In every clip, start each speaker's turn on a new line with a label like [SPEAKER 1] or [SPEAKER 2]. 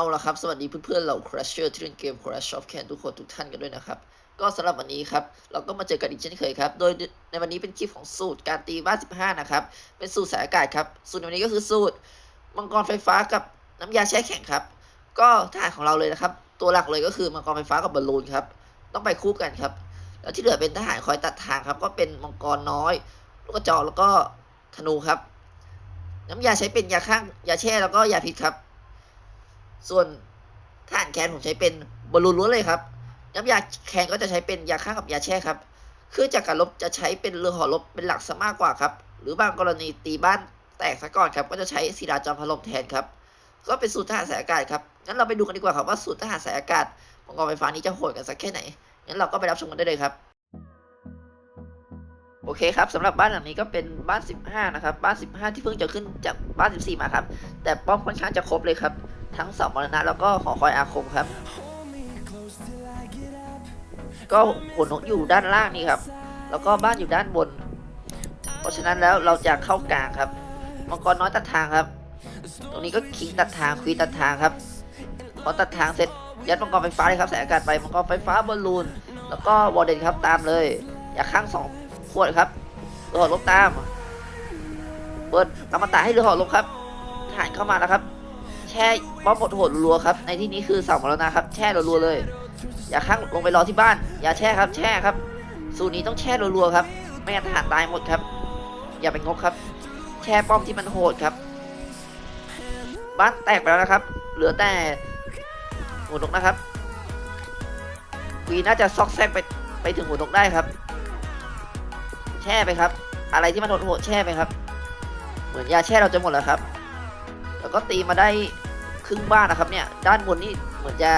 [SPEAKER 1] เอาละครับ สวัสดีเพื่อนๆเหล่า Crasher ที่เล่นเกม Crash of Can ทุกคนทุกท่านกันด้วยนะครับ ก็สำหรับวันนี้ครับ เราก็มาเจอกันอีกเช่นเคยครับ โดยในวันนี้เป็นคลิปของสูตรการตีบ้าน15 นะครับ เป็นสูตรสายอากาศครับ สูตรในวันนี้ก็คือสูตรมังกรไฟฟ้ากับน้ำยาแช่แข็งครับ ก็ทหารของเราเลยนะครับ ตัวหลักเลยก็คือมังกรไฟฟ้ากับบอลลูนครับ ต้องไปคู่กันครับ แล้วที่เหลือเป็นทหารคอยตัดทางครับ ก็เป็นมังกรน้อย ลูกกระจอกแล้วก็ธนูครับ น้ำยาใช้เป็นยาข้างยาแช่แล้วก็ยาพิษครับ ส่วนทหารแคนผมใช้เป็นบอลลูนล้วนเลยครับน้ำยาแคนก็จะใช้เป็นยาฆ่ากับยาแช่ครับเครื่องจักรการลบจะใช้เป็นเรือหอลบเป็นหลักซะมากกว่าครับ หรือบางกรณีตีบ้านแตกซะก่อนครับ ก็จะใช้ศิลาจอมพลมแทนครับ ก็เป็นสูตรทหารสายอากาศครับงั้นเราไปดูกันดีกว่าครับว่าสูตรทหารสายอากาศของกองไฟฟ้านี้จะโหดกันสักแค่ไหนงั้นเราก็ไปรับชมกันได้เลยครับโอเคครับสำหรับบ้านหลังนี้ก็เป็นบ้าน 15 นะครับ บ้าน 15 ที่เพิ่งจะขึ้นจากบ้าน 14 มาครับ แต่ป้อมค่อนข้างจะครบเลยครับ ทั้งเสามรณะแล้วก็หอคอยอาคมครับ ก็หัวนกอยู่ด้านล่างนี่ครับ แล้วก็บ้านอยู่ด้านบน เพราะฉะนั้นแล้วเราจะเข้ากลางครับมังกรน้อยตัดทางครับ ตรงนี้ก็คิงตัดทางควีนตัดทางครับ พอตัดทางเสร็จยัดมังกรไฟฟ้าเลยครับสายอากาศไปมังกรไฟฟ้าบอลลูน แล้วก็วอลเดนครับตามเลย อย่าข้างสองขวดครับเรือหอลบตาม เปิดอมตะให้เรือหอลบครับทหารเข้ามาแล้วครับ แช่ ป้อมหมดโหดรัวครับ ในที่นี้คือเสามรณะครับ แช่รัวๆเลย อย่าข้างลงไปรอที่บ้าน อย่าแช่ครับ แช่ครับ สูตรนี้ต้องแช่รัวๆครับ ไม่งั้นทหารตายหมดครับ อย่าไปงกครับ แช่ป้อมที่มันโหดครับ บ้านแตกไปแล้วนะครับ เหลือแต่หัวนกนะครับวีน่าจะซอกแซกไปไปถึงหัวนกได้ครับ แช่ไปครับ อะไรที่มันโหดๆแช่ไปครับ เหมือนยาแช่เราจะหมดแล้วครับ แล้วก็ตีมาได้ รึ่งบ้านนะครับเนี่ย ด้านบนนี่เหมือนจะ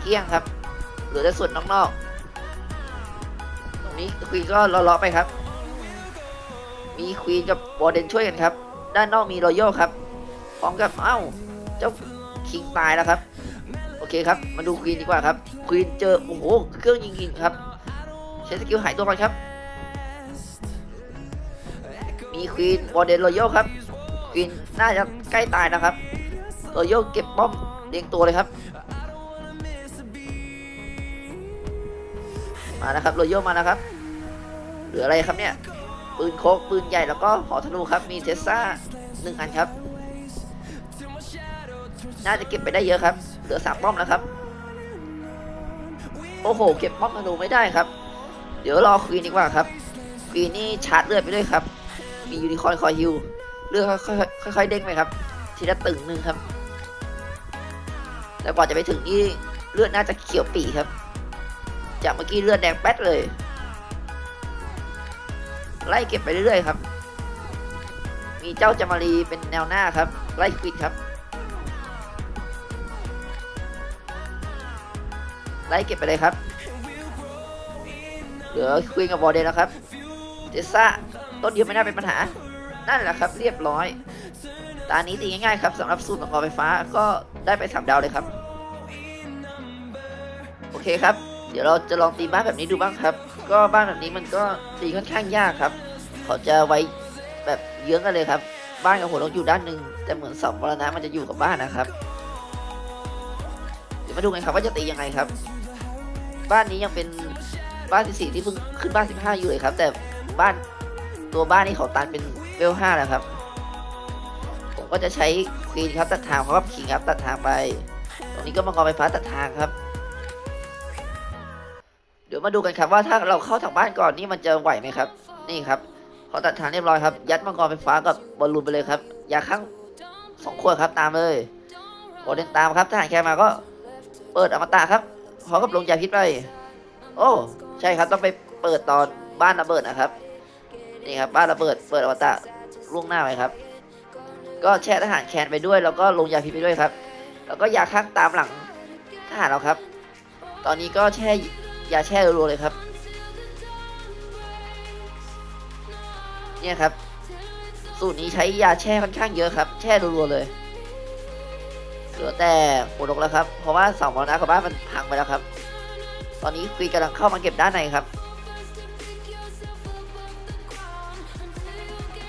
[SPEAKER 1] เกลี้ยงครับ เหลือแต่ส่วนนอกๆตรงนี้ควีนก็ลาะๆไปครับ มีควีนกับบอเดนช่วยกันครับ ด้านนอกมีรอยัลครับพร้อมกับเอ้าเจ้าคิงตายแล้วครับ โอเคครับ มาดูควีนดีกว่าครับควีนเจอโอ้โหเครื่องยิงยิงครับ ใช้สกิลหายตัวก่อนครับ มีควีนบอเดนรอยัลครับควีนน่าจะใกล้ตายนะครับ รอยัลเก็บป้อมเรียงตัวเลยครับ มาแล้วครับรอยัลมาแล้วครับ เหลืออะไรครับเนี่ย ปืนโคกปืนใหญ่แล้วก็หอธนูครับ มีเทสซ่าหนึ่งอันครับ น่าจะเก็บไปได้เยอะครับ เหลือสามป้อมแล้วครับ โอ้โห เก็บป้อมธนูไม่ได้ครับ เดี๋ยวรอควีนดีกว่าครับควีนนี่ชาร์จเลือดไปด้วยครับ มียูนิคอร์นคอยฮิวเลือดค่อยๆค่อยๆเด้งไปครับ ทีละตึงหนึ่งครับ แต่กว่าจะไปถึงนี่เลือดน่าจะเขียวปีครับ จากเมื่อกี้เลือดแดงแป๊ดเลย ไล่เก็บไปเรื่อยๆครับ มีเจ้าจามารีเป็นแนวหน้าครับ ไล่ควิดครับ ไล่เก็บไปเลยครับ เหลือควีนกับบอลเดนแล้วครับ เจสซ่าต้นเดียวไม่น่าเป็นปัญหา นั่นแหละครับ เรียบร้อย ตานี้ตีง่ายๆครับสำหรับสูตรของกอไฟฟ้าก็ได้ไปสามดาวเลยครับ โอเคครับ เดี๋ยวเราจะลองตีบ้านแบบนี้ดูบ้างครับ ก็บ้านแบบนี้มันก็ตีค่อนข้างยากครับเขาจะไว้แบบเยื้องกันเลยครับ บ้านกับหัวเราอยู่ด้านหนึ่งแต่เหมือนเสามรณะมันจะอยู่กับบ้านนะครับ เดี๋ยวมาดูกันครับว่าจะตียังไงครับ บ้านนี้ยังเป็นบ้านที่สี่ที่เพิ่งขึ้นบ้านสิบห้าอยู่เลยครับ แต่บ้านตัวบ้านนี่เขาตันเป็นเวลห้าแล้วครับ ก็จะใช้ควีนครับตัดทางเพราะว่าคิงครับตัดทางไป ตรงนี้ก็มังกรไฟฟ้าตัดทางครับ เดี๋ยวมาดูกันครับว่าถ้าเราเข้าทางบ้านก่อนนี่มันจะไหวไหมครับ นี่ครับพอตัดทางเรียบร้อยครับ ยัดมังกรไฟฟ้ากับบอลลูนไปเลยครับ อย่าข้างสองขวดครับตามเลยบอลเดนตามครับทหารแคมาก็เปิดอมตะครับพร้อมกับลงยาพิษไป โอ้ใช่ครับต้องไปเปิดตอนบ้านระเบิดนะครับ นี่ครับบ้านระเบิดเปิดอมตะล่วงหน้าไปครับ ก็แช่ทหารแคนไปด้วยแล้วก็ลงยาพิษไปด้วยครับ แล้วก็ยาข้างตามหลังทหารเราครับ ตอนนี้ก็แช่ยาแช่รัวๆเลยครับ เนี่ยครับ สูตรนี้ใช้ยาแช่ค่อนข้างเยอะครับ แช่รัวๆเลยเหลือแต่หัวนกแล้วครับ เพราะว่าเสองมรณะของบ้านมันพังไปแล้วครับ ตอนนี้คุยกำลังเข้ามาเก็บด้านในครับ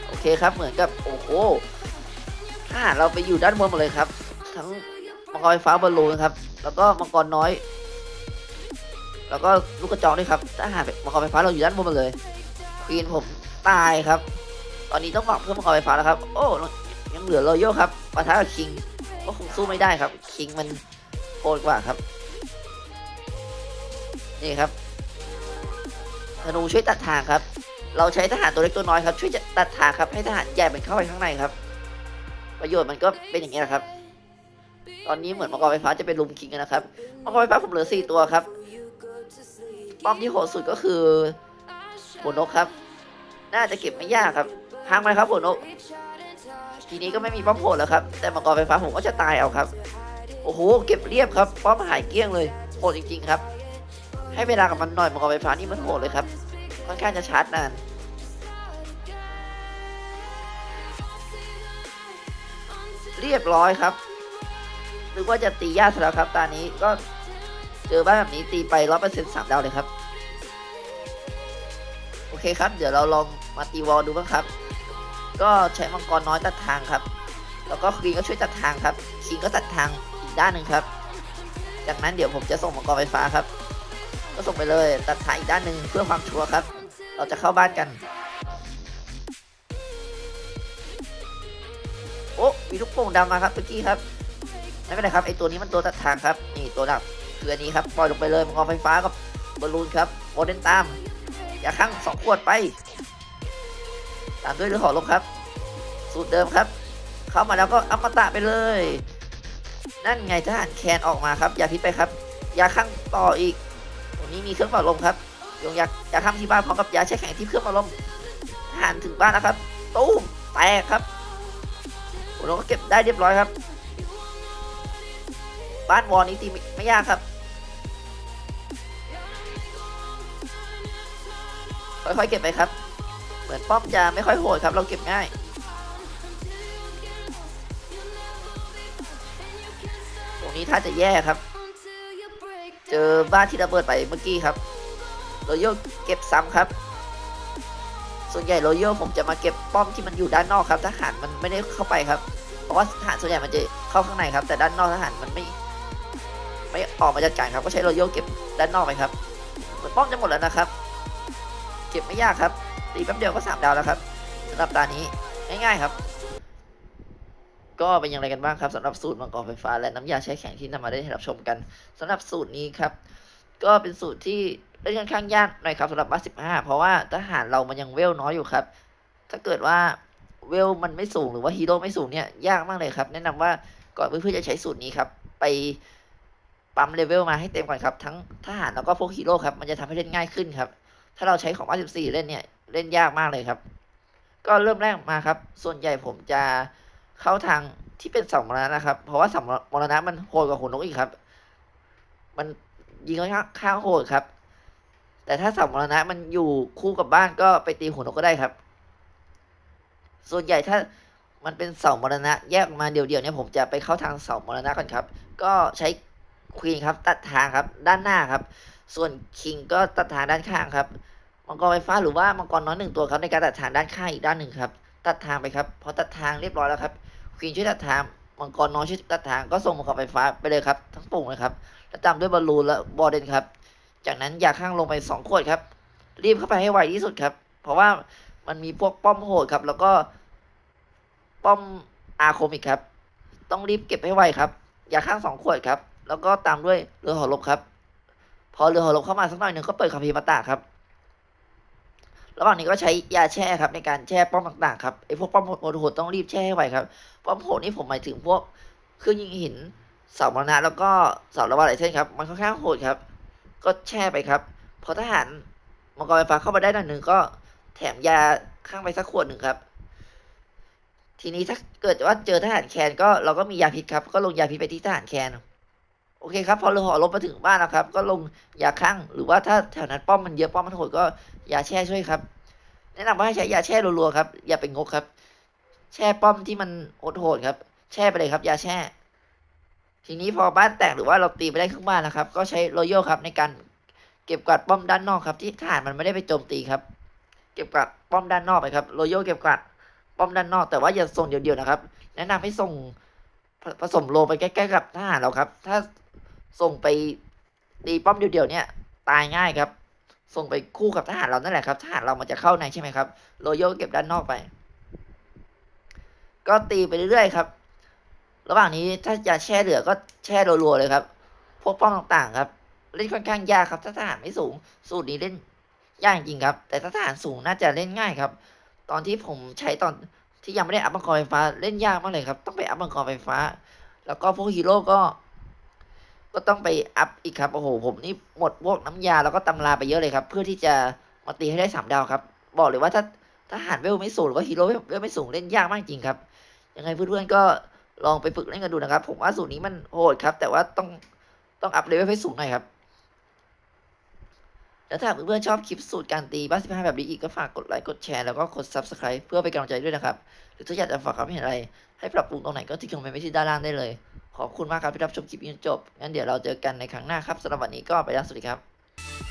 [SPEAKER 1] โอเคครับเหมือนกับโอ้โห ทหาเราไปอยู่ด้านบนหมดเลยครับ ทั้งมังกรไฟฟ้าบอลลูนครับ แล้วก็มังกรน้อย แล้วก็ลูกกระจอกด้วยครับ ถ้าหากมังกรไฟฟ้าเราอยู่ด้านบนหมดเลยควีนผมตายครับ ตอนนี้ต้องหวังเพื่อมังกรไฟฟ้าแล้วครับ โอ้ยังเหลือรอยัลครับปะทะกับคิงก็คงสู้ไม่ได้ครับ คิงมันโหดกว่าครับ นี่ครับธนูช่วยตัดทางครับ เราใช้ทหารตัวเล็กตัวน้อยครับ ช่วยจะตัดทางครับให้ทหารใหญ่มันเข้าไปข้างในครับ ประโยชน์มันก็เป็นอย่างนี้แหละครับ ตอนนี้เหมือนมังกรไฟฟ้าจะเป็นลุมคิงกันนะครับมังกรไฟฟ้าผมเหลือสี่ตัวครับป้อมที่โหดสุดก็คือหัวนกครับ น่าจะเก็บไม่ยากครับพังไหมครับหัวนก ทีนี้ก็ไม่มีป้อมโหดแล้วครับ แต่มังกรไฟฟ้าผมก็จะตายเอาครับ โอ้โห เก็บเรียบครับ ป้อมหายเกลี้ยงเลย โหดจริง ๆ ครับ ให้เวลากับมันหน่อยมังกรไฟฟ้านี่มันโหดเลยครับ ค่อนข้างจะชาร์จนาน เรียบร้อยครับนึกว่าจะตียากซะแล้วครับตอนนี้ก็เจอบ้านแบบนี้ตีไปร้อยเปอร์เซ็นต์สามดาวเลยครับ โอเคครับ เดี๋ยวเราลองมาตีวอลดูบ้างครับ ก็ใช้มังกรน้อยตัดทางครับ แล้วก็ควีนก็ช่วยตัดทางครับคิงก็ตัดทางอีกด้านหนึ่งครับ จากนั้นเดี๋ยวผมจะส่งมังกรไฟฟ้าครับ ก็ส่งไปเลยตัดทางอีกด้านหนึ่งเพื่อความชัวร์ครับ เราจะเข้าบ้านกัน โอ้มีลูกโป่งดำมาครับเมื่อกี้ครับไม่เป็นไรครับไอตัวนี้มันตัวตัดทางครับนี่ตัวดับคืออันนี้ครับปล่อยลงไปเลยมังกรไฟฟ้ากับบอลลูนครับโมเดนตามอย่าข้างสองขวดไป ตามด้วยเรือหอลมครับ สูตรเดิมครับ เข้ามาแล้วก็อมตะไปเลย นั่นไงทหารแคนออกมาครับ อย่าพิษไปครับยาข้างต่ออีกตรงนี้มีเครื่องเป่าลมครับยงยายาข้างที่บ้านพร้อมกับยาแช่แข็งที่เครื่องเป่าลมทหารถึงบ้านแล้วครับตู้มแตกครับ เราก็เก็บได้เรียบร้อยครับ บ้านวอลนี้ตีไม่ไม่ยากครับ ค่อยๆเก็บไปครับ เหมือนป้อมจะไม่ค่อยโหดครับ เราเก็บง่ายตรงนี้ถ้าจะแย่ครับ เจอบ้านที่ระเบิดไปเมื่อกี้ครับโราโยกเก็บซ้ำครับ ส่วนใหญ่โรโยผมจะมาเก็บป้อมที่มันอยู่ด้านนอกครับทหารมันไม่ได้เข้าไปครับ เพราะว่าทหารส่วนใหญ่มันจะเข้าข้างในครับ แต่ด้านนอกทหารมันไม่ ไม่ออกมาจัดการครับ ก็ใช้โรโยเก็บด้านนอกไปครับเหมือนป้อมจะหมดแล้วนะครับ เก็บไม่ยากครับตีแป๊บเดียวก็สามดาวแล้วครับสำหรับตานี้ง่ายๆครับ ก็เป็นอย่างไรกันบ้างครับสำหรับสูตรมังกรไฟฟ้าและน้ำยาใช้แข็งที่นำมาได้ให้รับชมกันสำหรับสูตรนี้ครับ ก็เป็นสูตรที่เล่นค่อนข้างยากหน่อยครับสำหรับบัสสิบห้าเพราะว่าทหารเรามันยังเวลน้อยอยู่ครับ ถ้าเกิดว่าเวลมันไม่สูงหรือว่าฮีโร่ไม่สูงเนี่ยยากมากเลยครับ แนะนำว่าก่อนเพื่อนๆจะใช้สูตรนี้ครับ ไปปั๊มเลเวลมาให้เต็มก่อนครับ ทั้งทหารแล้วก็พวกฮีโร่ครับ มันจะทำให้เล่นง่ายขึ้นครับ ถ้าเราใช้ของบัสสิบสี่เล่นเนี่ยเล่นยากมากเลยครับ ก็เริ่มแรกมาครับ ส่วนใหญ่ผมจะเข้าทางที่เป็นสองมรณะนะครับ เพราะว่าสองมรณะมันโหดกว่าหัวนกอีกครับ มัน ยิงค่อนข้างข้างโหดครับ แต่ถ้าสองมรณะมันอยู่คู่กับบ้านก็ไปตีหัวนกก็ได้ครับ ส่วนใหญ่ถ้ามันเป็นเสามรณะ แยกออกมาเดี่ยวๆเนี่ยผมจะไปเข้าทางเสามรณะก่อนครับ ก็ใช้ควีนครับ ตัดทางครับ ด้านหน้าครับ ส่วนคิงก็ตัดทางด้านข้างครับมังกรไฟฟ้าหรือว่ามังกรน้อยหนึ่งตัวครับในการตัดทางด้านข้างอีกด้านหนึ่งครับ ตัดทางไปครับพอตัดทางเรียบร้อยแล้วครับควีนช่วยตัดทาง มังกรน้อยช่วยตัดทางก็ส่งมังกรไฟฟ้าไปเลยครับ ทั้งปุ่งเลยครับแล้วตามด้วยบอลลูนและบอลเดนครับ จากนั้นอยาข้างลงไปสองขวดครับ รีบเข้าไปให้ไวที่สุดครับ เพราะว่ามันมีพวกป้อมโหดครับ แล้วก็ป้อมอาคมอีกครับ ต้องรีบเก็บให้ไวครับยาข้างสองขวดครับ แล้วก็ตามด้วยเรือหอรบครับ พอเรือหอรบเข้ามาสักหน่อยหนึ่งก็เปิดคาพีมาตาครับ ระหว่างนี้ก็ใช้ยาแช่ครับในการแช่ป้อมต่างๆครับไอพวกป้อมโหดๆต้องรีบแช่ให้ไวครับ ป้อมโหดนี่ผมหมายถึงพวกเครื่องยิงหินเสามรณะแล้วก็เสาระบายไหลเส้นครับ มันค่อนข้างโหดครับ ก็แช่ไปครับพอทหารมังกรไฟฟ้าเข้ามาได้หน่อยหนึ่งก็แถมยาข้างไปสักขวดหนึ่งครับ ทีนี้ถ้าเกิดว่าเจอทหารแคนก็เราก็มียาพิษครับ ก็ลงยาพิษไปที่ทหารแคน โอเคครับ พอเรือหอลบมาถึงบ้านแล้วครับ ก็ลงยาข้างหรือว่าถ้าแถวนั้นป้อมมันเยอะป้อมมันโหดก็ยาแช่ช่วยครับ แนะนำว่าให้ใช้ยาแช่รัวๆครับ อย่าไปงกครับ แช่ป้อมที่มันโหดๆครับ แช่ไปเลยครับยาแช่ ทีนี้พอบ้านแตกหรือว่าเราตีไปได้ครึ่งบ้านนะครับ ก็ใช้โรโยครับในการเก็บกวาดป้อมด้านนอกครับ ที่ทหารมันไม่ได้ไปโจมตีครับ เก็บกวาดป้อมด้านนอกไปครับโรโยเก็บกวาดป้อมด้านนอกแต่ว่าอย่าส่งเดียวๆนะครับ แนะนำให้ส่งผผสมโลไปใกล้ๆกับทหารเราครับ ถ้า ส่งไปตีป้อมเดียวๆเนี่ยตายง่ายครับ ส่งไปคู่กับทหารเรานั่นแหละครับทหารเรามันจะเข้าในใช่ไหมครับโรโยเก็บด้านนอกไป ก็ตีไปเรื่อยๆครับ ระหว่างนี้ถ้าจะแช่เหลือก็แช่รัวๆเลยครับ พวกป้อมต่างๆครับเล่นค่อนข้างยากครับถ้าทหารไม่สูง สูตรนี้เล่นยากจริงครับ แต่ถ้าทหารสูงน่าจะเล่นง่ายครับ ตอนที่ผมใช้ตอนที่ยังไม่ได้อัพมังกรไฟฟ้าเล่นยากมากเลยครับ ต้องไปอัพมังกรไฟฟ้า แล้วก็พวกฮีโร่ก็ ก็ต้องไปอัพอีกครับโอ้โหผมนี่หมดพวกน้ำยาแล้วก็ตำราไปเยอะเลยครับ เพื่อที่จะมาตีให้ได้สามดาวครับ บอกเลยว่าถ้าทหารเวลไม่สูงหรือว่าฮีโร่เวลไม่สูงเล่นยากมากจริงครับ ยังไงเพื่อนๆก็ลองไปฝึกเล่นกันดูนะครับ ผมว่าสูตรนี้มันโหดครับ แต่ว่าต้องต้องอัพเลเวลให้สูงหน่อยครับแล้วถ้าเพื่อนๆชอบคลิปสูตรการตีบ้าสิบห้าแบบนี้อีกก็ฝากกดไลค์กดแชร์แล้วก็กด subscribe เพื่อเป็นกำลังใจด้วยนะครับ หรือถ้าอยากจะฝากความเห็นอะไร ให้ปรับปรุงตรงไหนก็ที่คอมเมนต์ไว้ที่ด้านล่างได้เลย ขอบคุณมากครับที่รับชมคลิปจนจบงั้นเดี๋ยวเราเจอกันในครั้งหน้าครับสำหรับวันนี้ก็ไปแล้วสวัสดีครับ